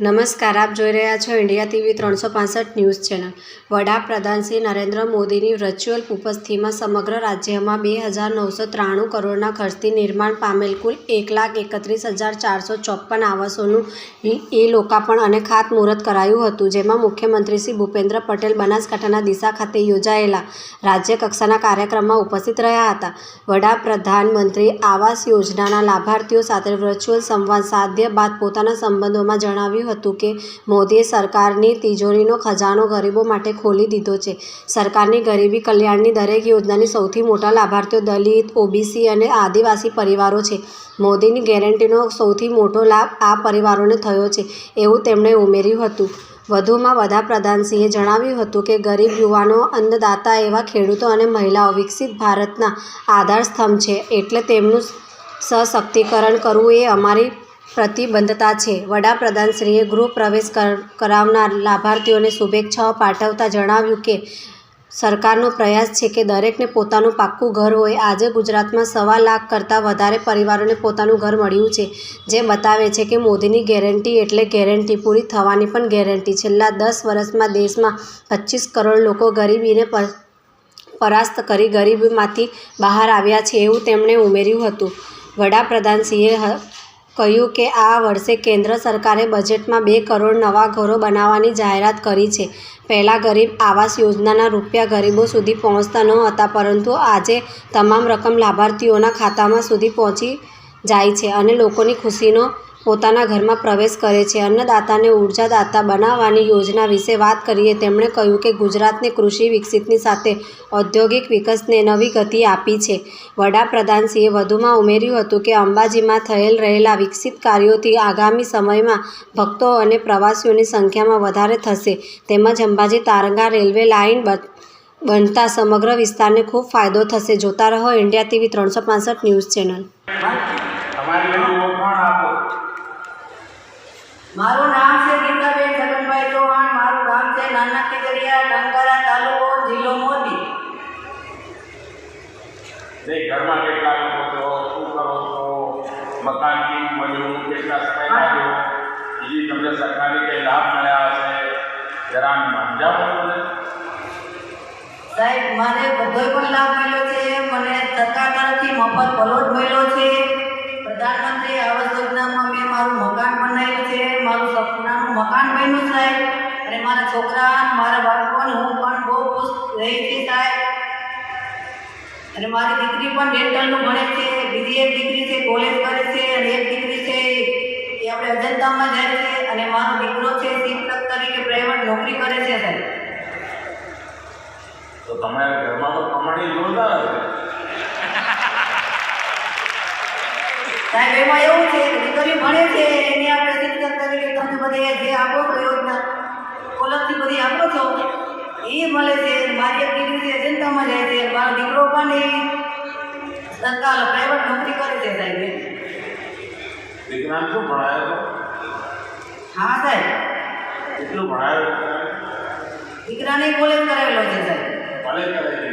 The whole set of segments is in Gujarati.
નમસ્કાર, આપ જોઈ રહ્યા છો ઇન્ડિયા ટીવી ત્રણસો પાંસઠ ન્યૂઝ ચેનલ. વડાપ્રધાન શ્રી નરેન્દ્ર મોદીની વર્ચ્યુઅલ ઉપસ્થિતિમાં સમગ્ર રાજ્યમાં બે હજાર નવસો ત્રાણું કરોડના ખર્ચથી નિર્માણ પામેલ કુલ એક લાખ એકત્રીસ હજાર ચારસો ચોપન આવાસોનું ઈ લોકાર્પણ અને ખાતમુહૂર્ત કરાયું હતું, જેમાં મુખ્યમંત્રી શ્રી ભૂપેન્દ્ર પટેલ બનાસકાંઠાના દિશા ખાતે યોજાયેલા રાજ્ય કક્ષાના કાર્યક્રમમાં ઉપસ્થિત રહ્યા હતા. વડાપ્રધાનમંત્રી આવાસ યોજનાના લાભાર્થીઓ સાથે વર્ચ્યુઅલ સંવાદ સાધ્ય બાદ પોતાના સંબંધોમાં જણાવ્યું હતું કે મોદીએ સરકારની તિજોરીનો ખજાનો ગરીબો માટે ખોલી દીધો છે. સરકારની ગરીબી કલ્યાણની દરેક યોજનાની સૌથી મોટા લાભાર્થીઓ દલિત, ઓબીસી અને આદિવાસી પરિવારો છે. મોદીની ગેરંટીનો સૌથી મોટો લાભ આ પરિવારોને થયો છે એવું તેમણે ઉમેર્યું હતું. વધુમાં વડાપ્રધાનસિંહે જણાવ્યું હતું કે ગરીબ યુવાનો, અન્નદાતા એવા ખેડૂતો અને મહિલાઓ વિકસિત ભારતના આધારસ્તંભ છે એટલે તેમનું સશક્તિકરણ કરવું એ અમારી પ્રતિબદ્ધતા છે. વડાપ્રધાનશ્રીએ ગૃહ પ્રવેશ કર, કરાવનાર લાભાર્થીઓને શુભેચ્છાઓ પાઠવતા જણાવ્યું કે, સરકારનો પ્રયાસ છે કે દરેકને પોતાનું પાક્કું ઘર હોય. આજે ગુજરાતમાં સવા લાખ કરતાં વધારે પરિવારોને પોતાનું ઘર મળ્યું છે, જે બતાવે છે કે મોદીની ગેરંટી એટલે ગેરંટી, પૂરી થવાની પણ ગેરંટી. છેલ્લા દસ વર્ષમાં દેશમાં પચીસ કરોડ લોકો ગરીબીને પર, પરાસ્ત કરી ગરીબીમાંથી બહાર આવ્યા છે એવું તેમણે ઉમેર્યું હતું. વડાપ્રધાનશ્રીએ કહ્યું કે આ વર્ષે કેન્દ્ર સરકારે બજેટમાં બે કરોડ નવા ઘરો બનાવવાની જાહેરાત કરી છે. પહેલાં ગરીબ આવાસ યોજનાના રૂપિયા ગરીબો સુધી પહોંચતા ન હતા, પરંતુ આજે તમામ રકમ લાભાર્થીઓના ખાતામાં સુધી પહોંચી જાય છે અને લોકોની ખુશીનો પોતાના ઘરમાં પ્રવેશ કરે છે. અન્નદાતાને ઉર્જાદાતા બનાવવાની યોજના વિશે વાત કરીએ, તેમણે કહ્યું કે ગુજરાતને કૃષિ વિકસિતની સાથે ઔદ્યોગિક વિકાસને નવી ગતિ આપી છે. વડાપ્રધાનશ્રીએ વધુમાં ઉમેર્યું હતું કે અંબાજીમાં થયેલ રહેલા વિકસિત કાર્યોથી આગામી સમયમાં ભક્તો અને પ્રવાસીઓની સંખ્યામાં વધારે થશે. તેમજ અંબાજી તારંગા રેલવે લાઇન બનતા સમગ્ર વિસ્તારને ખૂબ ફાયદો થશે. જોતા રહો ઇન્ડિયા ટીવી ત્રણસો ન્યૂઝ ચેનલ તમારી બધી ઓળખાણ આપો મારું નામ છે ગીતાબેન છગનભાઈ ચૌહાણ. મારું ગામ છે નાના કેગડિયા ડાંગરા તાલુકો જિલ્લો મોરબી. ઘરમાં કેટલા લોકો છો? શું કરો છો? મકાન કેવું મળ્યું કેટલા સમય લાગ્યો? બીજી તમને સરકારી કંઈ લાભ મળ્યા હશે? જરા સમજાવો સાહેબ મને બધો પણ લાભ મળ્યો છે. મારા છોકરા મારા બાળકોને હું પણ બહુ ખુશ રહી છું સાહેબ. અને મારી દીકરી પણ ડેન્ટલનું ભણે છે. બીજી એક દીકરી છે કોલેજ કરે છે અને એક દીકરી છે એ આપણે અજંતામાં જાય છે અને મારો દીકરો છે શિક્ષક તરીકે પ્રાઇવેટ નોકરી કરે છે સાહેબ. તો તમારા ઘરમાં તો કમાણી જોરદાર સાહેબ એમાં એવું છે કે દીકરી ભણે છે એને આપણે શિક્ષક તરીકે તમે બધે જે આપો છો યોજના કોલમથી બધી આપો છો એ મળે છે અને મારી એક દીકરી છે અજંતામાં જાય છે મારો દીકરો પણ એ સરકાર પ્રાઇવેટ નોકરી કરે છે સાહેબ. એ. દીકરાને શું ભણાયો હા સાહેબ. કેટલું ભણાયો? દીકરાને કોલેજ કરાવેલો છે સાહેબ. કોલેજ કરે છે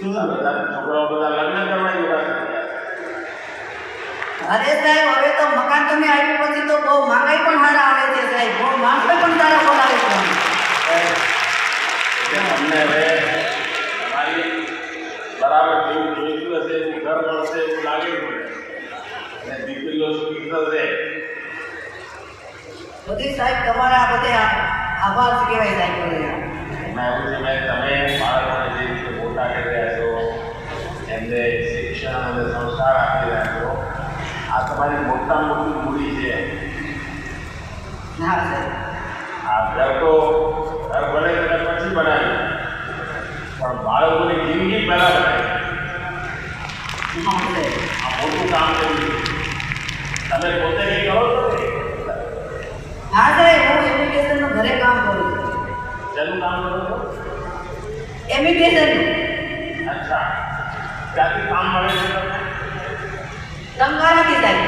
હવે તારા છોકરાઓ બધા લગ્ન કરવા જેવા અરે સાહેબ હવે તો મકાન તમે આવ્યું પછી તો બહુ માંગાઈ પણ સારા આવે છે સાહેબ. બહુ માણસો પણ સારા બોલાવે છે. એટલે અમને હવે બરાબર જેવું જોઈતું હશે એવું ઘર મળશે એવું લાગે પડે અને દીકરીઓ સુખી થશે. બધી સાહેબ તમારા બધે આભાર કહેવાય સાહેબ એમાં એવું છે ભાઈ તમે બાળકોને જે રીતે મોટા કરી રહ્યા છો એમને શિક્ષણ અને સંસ્કાર આપી રહ્યા છો આ તમારી મોટા મોટી મૂડી છે. ના સાહેબ. આ ઘર તો ઘર બને એટલે પછી બનાવ્યું પણ બાળકોની જિંદગી પહેલાં બનાવી હા સાહેબ આ મોટું કામ કર્યું છે. તમે પોતે કંઈ કરો છો ને હા સાહેબ હું એપ્લિકેશનનું ઘરે કામ કરું છું શેનું કામ કરો છો એપ્લિકેશનનું અચ્છા ક્યાંથી કામ મળે છે તમને ટંકારાથી સાહેબ